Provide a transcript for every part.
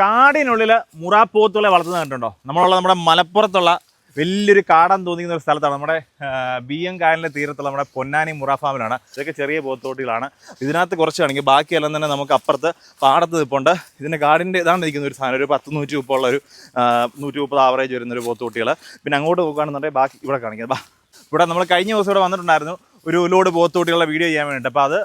കാടിനുള്ളിൽ മുറാപ്പോത്തുകളെ വളർത്തുന്നത് കണ്ടുണ്ടോ നമ്മളുള്ള നമ്മുടെ മലപ്പുറത്തുള്ള വലിയൊരു കാടൻ തോന്നിക്കുന്ന ഒരു സ്ഥലത്താണ്. നമ്മുടെ ബി എം കായലിന്റെ തീരത്തുള്ള നമ്മുടെ പൊന്നാനി മുറ ഫാമിലാണ്. ഇതൊക്കെ ചെറിയ പോത്തോട്ടികളാണ് ഇതിനകത്ത് കുറച്ചാണെങ്കിൽ ബാക്കിയെല്ലാം തന്നെ നമുക്ക് അപ്പുറത്ത് പാടത്ത് നിൽപ്പുണ്ട് ഇതിന്റെ കാടിന്റെ ഇതാണ് നിൽക്കുന്ന ഒരു സാധനം. ഒരു പത്ത് നൂറ്റി മുപ്പുള്ള ഒരു നൂറ്റി മുപ്പത് ആവറേജ് വരുന്ന ഒരു പോത്തോട്ടികൾ പിന്നെ അങ്ങോട്ട് നോക്കുകയാണെന്നുണ്ടെങ്കിൽ ബാക്കി ഇവിടെ കാണിക്കാം. ഇവിടെ നമ്മൾ കഴിഞ്ഞ ദിവസം ഇവിടെ വന്നിട്ടുണ്ടായിരുന്നു. ഒരു ലോഡ് പോത്തുകുട്ടികളുടെ വീഡിയോ ചെയ്യാൻ വേണ്ടിയിട്ട്. അപ്പോൾ അത്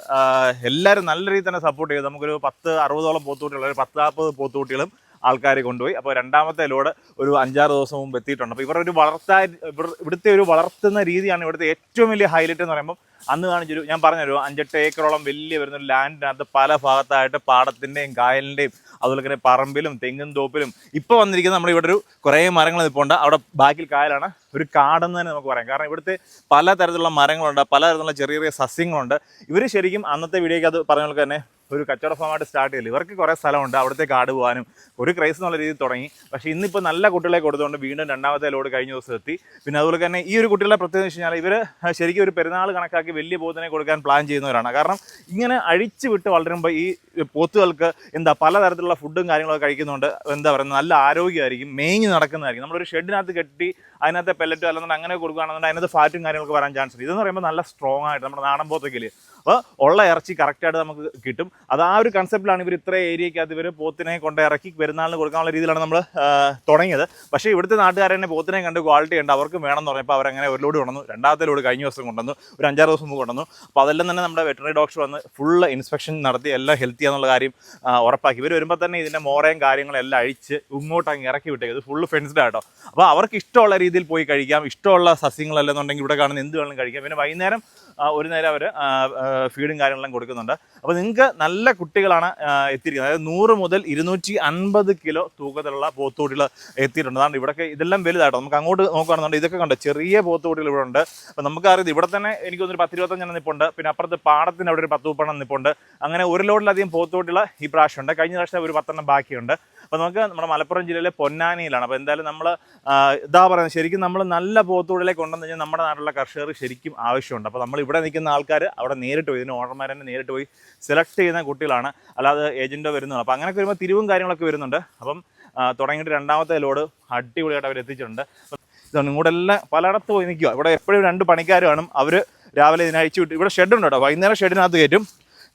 എല്ലാവരും നല്ല രീതിയിൽ തന്നെ സപ്പോർട്ട് ചെയ്തു. നമുക്കൊരു പത്ത് അറുപതോളം പോത്തുകുട്ടികൾ ഒരു പത്ത് നാൽപ്പത് പോത്തുകുട്ടികളും ആൾക്കാർ കൊണ്ടുപോയി. അപ്പോൾ രണ്ടാമത്തെ ലോഡ് ഒരു അഞ്ചാറ് ദിവസം മുമ്പ് എത്തിയിട്ടുണ്ട്. അപ്പോൾ ഇവരുടെ ഒരു വളർത്താ ഇവർ ഇവിടുത്തെ ഒരു വളർത്തുന്ന രീതിയാണ് ഇവിടുത്തെ ഏറ്റവും വലിയ ഹൈലൈറ്റ് എന്ന് പറയുമ്പോൾ അന്ന് കാണിച്ചൊരു ഞാൻ പറഞ്ഞൊരു അഞ്ചെട്ട് ഏക്കറോളം വലിയ വരുന്ന ഒരു ലാൻഡിനകത്ത് പല ഭാഗത്തായിട്ട് പാടത്തിന്റെയും കായലിന്റെയും അതുപോലെ തന്നെ പറമ്പിലും തെങ്ങും തോപ്പിലും ഇപ്പോൾ വന്നിരിക്കുന്ന നമ്മൾ ഇവിടെ ഒരു കുറേ മരങ്ങൾ നിൽപ്പുണ്ട് അവിടെ ബാക്കിൽ കായലാണ്. ഒരു കാടെന്ന് തന്നെ നമുക്ക് പറയാം. കാരണം ഇവിടുത്തെ പല തരത്തിലുള്ള മരങ്ങളുണ്ട് പല തരത്തിലുള്ള ചെറിയ ചെറിയ സസ്യങ്ങളുണ്ട്. ഇവർ ശരിക്കും അന്നത്തെ വീഡിയോയ്ക്ക് അത് പറഞ്ഞ പോലെ തന്നെ ഒരു കച്ചവട ഫാമായിട്ട് സ്റ്റാർട്ട് ചെയ്തു ഇവർക്ക് കുറേ സ്ഥലമുണ്ട്. അവിടുത്തെ കാട് പോകാനും ഒരു ക്രൈസ് എന്നുള്ള രീതിയിൽ തുടങ്ങി. പക്ഷേ ഇന്നിപ്പോൾ നല്ല കുട്ടികളെ കൊടുത്തുകൊണ്ട് വീണ്ടും രണ്ടാമത്തെ ലോഡ് കഴിഞ്ഞ ദിവസം എത്തി. പിന്നെ അതുപോലെ തന്നെ ഈ ഒരു കുട്ടികളുടെ പ്രത്യേകത വെച്ച് കഴിഞ്ഞാൽ ഇവർ ശരിക്കും ഒരു പെരുന്നാൾ കണക്കാക്കി വലിയ പോത്തിനെ കൊടുക്കാൻ പ്ലാൻ ചെയ്യുന്നവരാണ്. കാരണം ഇങ്ങനെ അഴിച്ചു വിട്ട് വളരുമ്പോൾ ഈ പോത്തുകൾക്ക് എന്താ പലതരത്തിലുള്ള ഫുഡും കാര്യങ്ങളൊക്കെ കഴിക്കുന്നുണ്ട്. എന്താ പറയുക നല്ല ആരോഗ്യമായിരിക്കും. മേഞ്ഞ് നടക്കുന്നതായിരിക്കും. നമ്മളൊരു ഷെഡിനകത്ത് കെട്ടി അതിനകത്തെ പെല്ലറ്റോ അല്ലെന്നു അങ്ങനെ കൊടുക്കുകയാണെന്നുണ്ടെങ്കിൽ അതിനകത്ത് ഫാറ്റും കാര്യങ്ങളൊക്കെ വരാൻ ചാൻസ് ഉണ്ട്. ഇതെന്ന് പറയുമ്പോൾ നല്ല സ്ട്രോങ് ആയിട്ട് നമ്മുടെ നാടൻ പോത്തേക്കിൽ അപ്പോൾ ഉള്ള ഇറച്ചി കറക്റ്റായിട്ട് നമുക്ക് കിട്ടും. അത് ആ ഒരു കൺസെപ്റ്റിലാണ് ഇവർ ഇത്ര ഏരിയക്കകത്ത് ഇവർ പോത്തിനെ കൊണ്ട് ഇറക്കി പെരുന്നാളിന് കൊടുക്കാനുള്ള രീതിയിലാണ് നമ്മൾ തുടങ്ങിയത്. പക്ഷേ ഇവിടുത്തെ നാട്ടുകാരെ തന്നെ പോത്തിനെ കണ്ട് ക്വാളിറ്റി ഉണ്ട്. അവർക്കും വേണമെന്ന് പറഞ്ഞപ്പോൾ അവരങ്ങനെ ഒരു ലോഡ് കൊണ്ടുവന്നു. രണ്ടാമത്തെ ലോഡ് കഴിഞ്ഞ ദിവസം കൊണ്ടുവന്നു. ഒരു അഞ്ചാറ് ദിവസം മുമ്പ് കൊണ്ടുവന്നു. അപ്പോൾ അതെല്ലാം തന്നെ നമ്മുടെ വെറ്ററിനറി ഡോക്ടർ വന്ന് ഫുൾ ഇൻസ്പെക്ഷൻ നടത്തി എല്ലാം ഹെൽത്തി ആണെന്നുള്ള കാര്യം ഉറപ്പാക്കി. ഇവർ വരുമ്പോൾ തന്നെ ഇതിന്റെ മോറയും കാര്യങ്ങളും എല്ലാം അഴിച്ച് ഇങ്ങോട്ട് അങ്ങ് ഇറക്കി വിട്ടേക്ക്. ഇത് ഫുള്ള് ഫെൻസ്ഡ് ആട്ടോ. അപ്പോൾ അവർക്ക് ഇഷ്ടമുള്ള രീതിയിൽ പോയി കഴിക്കാം. ഇഷ്ടമുള്ള സസ്യങ്ങളല്ലെന്നുണ്ടെങ്കിൽ ഇവിടെ കാണുന്ന എന്ത് വേണമെങ്കിലും കഴിക്കാം. പിന്നെ വൈകുന്നേരം ഒരു നേരം അവർ ഫീഡും കാര്യങ്ങളെല്ലാം കൊടുക്കുന്നുണ്ട്. അപ്പോൾ നിങ്ങൾക്ക് നല്ല കുട്ടികളാണ് എത്തിയിരിക്കുന്നത്. അതായത് നൂറ് മുതൽ ഇരുന്നൂറ്റി അൻപത് കിലോ തൂക്കത്തിലുള്ള പോത്തുകുട്ടികൾ എത്തിയിട്ടുണ്ട്. അതാണ് ഇവിടെയൊക്കെ ഇതെല്ലാം വലുതായിട്ടോ നമുക്ക് അങ്ങോട്ട് നോക്കുകയാണെന്നുണ്ടെങ്കിൽ ഇതൊക്കെ കണ്ടോ? ചെറിയ പോത്തുകുട്ടികൾ ഇവിടെ ഉണ്ട്. അപ്പോൾ നമുക്കറിയാം ഇവിടെ തന്നെ എനിക്ക് തോന്നുന്നു ഒരു പത്തിരുപത്തഞ്ചെണ്ണം നിപ്പുണ്ട്. പിന്നെ അപ്പുറത്ത് പാടത്തിന് അവിടെ ഒരു പത്ത് മുപ്പെണ്ണം നിപ്പുണ്ട്. അങ്ങനെ ഒരു ലോഡിലധികം പോത്തുകുട്ടികൾ ഈ പ്രാവശ്യമുണ്ട് കഴിഞ്ഞ പ്രാവശ്യം ഒരു പത്തെണ്ണം ബാക്കിയുണ്ട്. അപ്പോൾ നമുക്ക് നമ്മുടെ മലപ്പുറം ജില്ലയിലെ പൊന്നാനിയിലാണ്. അപ്പോൾ എന്തായാലും നമ്മൾ ഇതാ പറയുന്നത് ശരിക്കും നമ്മൾ നല്ല പോത്തുകളിലെ കൊണ്ടുവന്ന് കഴിഞ്ഞാൽ നമ്മുടെ നാട്ടിലുള്ള കർഷകർ ശരിക്കും ആവശ്യമുണ്ട്. അപ്പോൾ നമ്മൾ ഇവിടെ നിൽക്കുന്ന ആൾക്കാർ അവിടെ നേരിട്ട് പോയി ഇതിന് ഓണർമാർ തന്നെ നേരിട്ട് പോയി സെലക്ട് ചെയ്യുന്ന കുട്ടികളാണ്. അല്ലാതെ ഏജന്റോ വരുന്നതാണ്. അപ്പോൾ അങ്ങനെയൊക്കെ വരുമ്പോൾ തിരിവും കാര്യങ്ങളൊക്കെ വരുന്നുണ്ട്. അപ്പം തുടങ്ങിയിട്ട് രണ്ടാമത്തെ ലോഡ് അടിപൊളിയായിട്ട് അവർ എത്തിച്ചിട്ടുണ്ട്. ഇതാണ് ഇങ്ങോട്ട് എല്ലാം പലയിടത്ത് പോയി നിൽക്കുക ഇവിടെ എപ്പോഴും രണ്ട് പണിക്കാർ കാണും. അവർ രാവിലെ ഇതിനെ വിട്ടു വിട്ട് ഇവിടെ ഷെഡ് ഉണ്ട് കേട്ടോ. വൈകുന്നേരം ഷെഡിനകത്ത് കയറ്റും.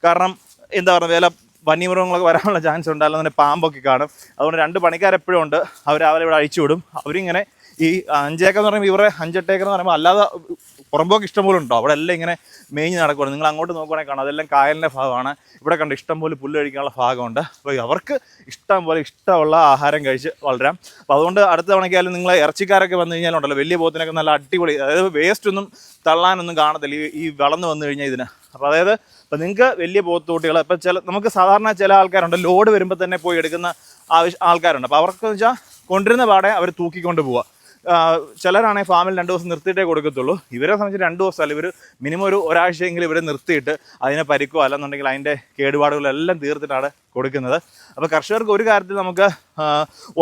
കാരണം എന്താ പറയുക വില വന്യമൃഗങ്ങളൊക്കെ വരാനുള്ള ചാൻസ് ഉണ്ട് അല്ലാതെ പാമ്പൊക്കെ കാണും. അതുകൊണ്ട് രണ്ട് പണിക്കാരെപ്പോഴും ഉണ്ട്. അവർ രാവിലെ ഇവിടെ അഴിച്ചു വിടും. അവരിങ്ങനെ ഈ അഞ്ചേക്കർ എന്ന് പറയുമ്പോൾ ഇവരെ അഞ്ചെട്ടേക്കർ എന്ന് പറയുമ്പോൾ അല്ലാതെ പുറമ്പോക്ക് ഇഷ്ടംപോലെ ഉണ്ടോ? അവിടെ എല്ലാം ഇങ്ങനെ മേഞ്ഞ് നടക്കുവാണ്. നിങ്ങൾ അങ്ങോട്ട് നോക്കുകയാണെങ്കിൽ കാണാം. അതെല്ലാം കായലിന്റെ ഭാഗമാണ്. ഇവിടെ കണ്ട് ഇഷ്ടം പോലെ പുല്ല് കഴിക്കാനുള്ള ഭാഗമുണ്ട്. അപ്പോൾ അവർക്ക് ഇഷ്ടം പോലെ ഇഷ്ടമുള്ള ആഹാരം കഴിച്ച് വളരാം. അപ്പോൾ അതുകൊണ്ട് അടുത്ത തവണയ്ക്കായാലും നിങ്ങൾ ഇറച്ചിക്കാരൊക്കെ വന്നു കഴിഞ്ഞാലുണ്ടല്ലോ വലിയ പോത്തിനൊക്കെ നല്ല അടിപൊളി അതായത് വേസ്റ്റ് ഒന്നും തള്ളാനൊന്നും കാണത്തില്ല. ഈ വളർന്നു വന്നു കഴിഞ്ഞാൽ ഇതിന് അപ്പോൾ അതായത് ഇപ്പം നിങ്ങൾക്ക് വലിയ പോത്തുകുട്ടികൾ ഇപ്പം ചില നമുക്ക് സാധാരണ ചില ആൾക്കാരുണ്ട് ലോഡ് വരുമ്പോൾ തന്നെ പോയി എടുക്കുന്ന ആവശ്യ ആൾക്കാരുണ്ട്. അപ്പോൾ അവർക്ക് വെച്ചാൽ കൊണ്ടിരുന്ന പാടെ അവർ തൂക്കിക്കൊണ്ട് പോവുക ചിലരാണെങ്കിൽ ഫാമിൽ രണ്ട് ദിവസം നിർത്തിയിട്ടേ കൊടുക്കത്തുള്ളൂ. ഇവരെ സംബന്ധിച്ച് രണ്ട് ദിവസം അല്ല ഇവർ മിനിമം ഒരു ഒരാഴ്ചയെങ്കിലും ഇവരെ നിർത്തിയിട്ട് അതിനെ പരിക്കോ അല്ലെന്നുണ്ടെങ്കിൽ അതിന്റെ കേടുപാടുകളെല്ലാം തീർത്തിട്ടാണ് കൊടുക്കുന്നത്. അപ്പോൾ കർഷകർക്ക് ഒരു കാര്യത്തിൽ നമുക്ക്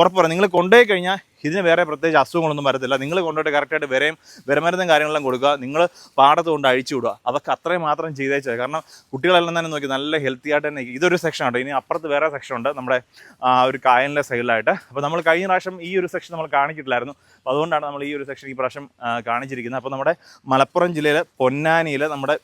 ഉറപ്പ് പറയാം. നിങ്ങൾ കൊണ്ടുപോയി കഴിഞ്ഞാൽ ഇതിന് വേറെ പ്രത്യേകിച്ച് അസുഖങ്ങളൊന്നും വരത്തില്ല. നിങ്ങൾ കൊണ്ടുപോയിട്ട് കറക്റ്റായിട്ട് വിരയും വിരമരുന്നും കാര്യങ്ങളെല്ലാം കൊടുക്കുക. നിങ്ങൾ പാടത്ത് കൊണ്ട് അഴിച്ചു വിടുക. അതൊക്കെ അത്രയും മാത്രം ചെയ്തേച്ചത് കാരണം കുട്ടികളെല്ലാം തന്നെ നോക്കി നല്ല ഹെൽത്തി ആയിട്ട് തന്നെ ഇതൊരു സെക്ഷൻ ഉണ്ട് ഇനി അപ്പുറത്ത് വേറെ സെക്ഷൻ ഉണ്ട് നമ്മുടെ ആ, ഒരു കായലിന്റെ സൈഡിലായിട്ട് അപ്പോൾ നമ്മൾ കഴിഞ്ഞ പ്രാവശ്യം ഈ ഒരു സെക്ഷൻ നമ്മൾ കാണിച്ചിട്ടില്ലായിരുന്നു. അപ്പോൾ അതുകൊണ്ടാണ് നമ്മൾ ഈ ഒരു സെക്ഷൻ ഈ പ്രാവശ്യം കാണിച്ചിരിക്കുന്നത്. അപ്പോൾ നമ്മുടെ മലപ്പുറം ജില്ലയിലെ പൊന്നാനിയിൽ നമ്മുടെ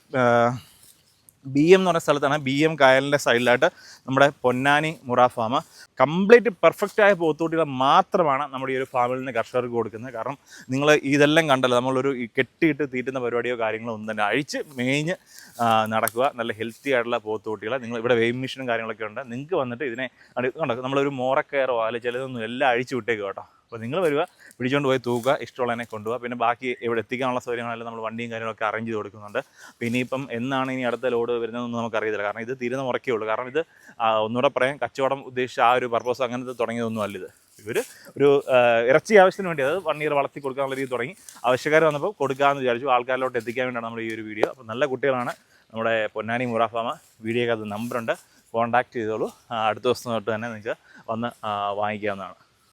ബി എം എന്ന് പറഞ്ഞ സ്ഥലത്താണ് ബി എം കായലിന്റെ സൈഡിലായിട്ട് നമ്മുടെ പൊന്നാനി മുറ ഫാം കംപ്ലീറ്റ് പെർഫെക്റ്റ് ആയ പോത്തുകുട്ടികൾ മാത്രമാണ് നമ്മുടെ ഈ ഒരു ഫാമിൽ നിന്ന് കർഷകർക്ക് കൊടുക്കുന്നത്. കാരണം നിങ്ങൾ ഇതെല്ലാം കണ്ടല്ലോ നമ്മളൊരു കെട്ടിയിട്ട് തീറ്റുന്ന പരിപാടിയോ കാര്യങ്ങളോ ഒന്നും തന്നെ അഴിച്ച് മേഞ്ഞ് നടക്കുക. നല്ല ഹെൽത്തി ആയിട്ടുള്ള പോത്തുകുട്ടികളെ നിങ്ങൾ ഇവിടെ വെയിം മെഷീനും കാര്യങ്ങളൊക്കെ ഉണ്ട്. നിങ്ങൾക്ക് വന്നിട്ട് ഇതിനെ കണ്ടോ? നമ്മളൊരു മോറക്കയറോ അല്ലെങ്കിൽ ചിലതൊന്നും എല്ലാം അഴിച്ചു വിട്ടേക്കും കേട്ടോ. അപ്പോൾ നിങ്ങൾ വരിക പിടിച്ചുകൊണ്ട് പോയി തൂക്കുക ഇഷ്ടമുള്ളതിനെ കൊണ്ടുപോകുക പിന്നെ ബാക്കി ഇവിടെ എത്തിക്കാനുള്ള സൗകര്യങ്ങളെല്ലാം നമ്മൾ വണ്ടിയും കാര്യങ്ങളൊക്കെ അറേഞ്ച് ചെയ്ത് കൊടുക്കുന്നുണ്ട്. പിന്നെ ഇപ്പം എന്നാണ് ഇനി അടുത്ത ലോഡ് വരുന്നതെന്നൊന്നും നമുക്കറിയത്തില്ല കാരണം ഇത് തീരുന്ന മുറക്കേ ഉള്ളൂ. കാരണം ഇത് ഒന്നുകൂടെ പറയാം കച്ചവടം ഉദ്ദേശിച്ച ആ ഒരു പർപ്പസ് അങ്ങനത്തെ തുടങ്ങിയതൊന്നും അല്ല ഇത്. ഇവർ ഒരു ഇറച്ചി ആവശ്യത്തിന് വേണ്ടി അത് വൺ ഇയർ വളർത്തി കൊടുക്കാനുള്ള രീതി തുടങ്ങി. ആവശ്യക്കാർ വന്നപ്പോൾ കൊടുക്കാമെന്ന് വിചാരിച്ചു. ആൾക്കാരിലോട്ട് എത്തിക്കാൻ വേണ്ടിയാണ് നമ്മൾ ഈ ഒരു വീഡിയോ അപ്പോൾ നല്ല കുട്ടികളാണ് നമ്മുടെ പൊന്നാനി മുറാഫാമ. വീഡിയോയ്ക്ക് അത് നമ്പറുണ്ട് കോൺടാക്ട് ചെയ്തോളൂ. അടുത്ത ദിവസം തൊട്ട് തന്നെ നിങ്ങൾക്ക് വന്ന് വാങ്ങിക്കാവുന്നതാണ്.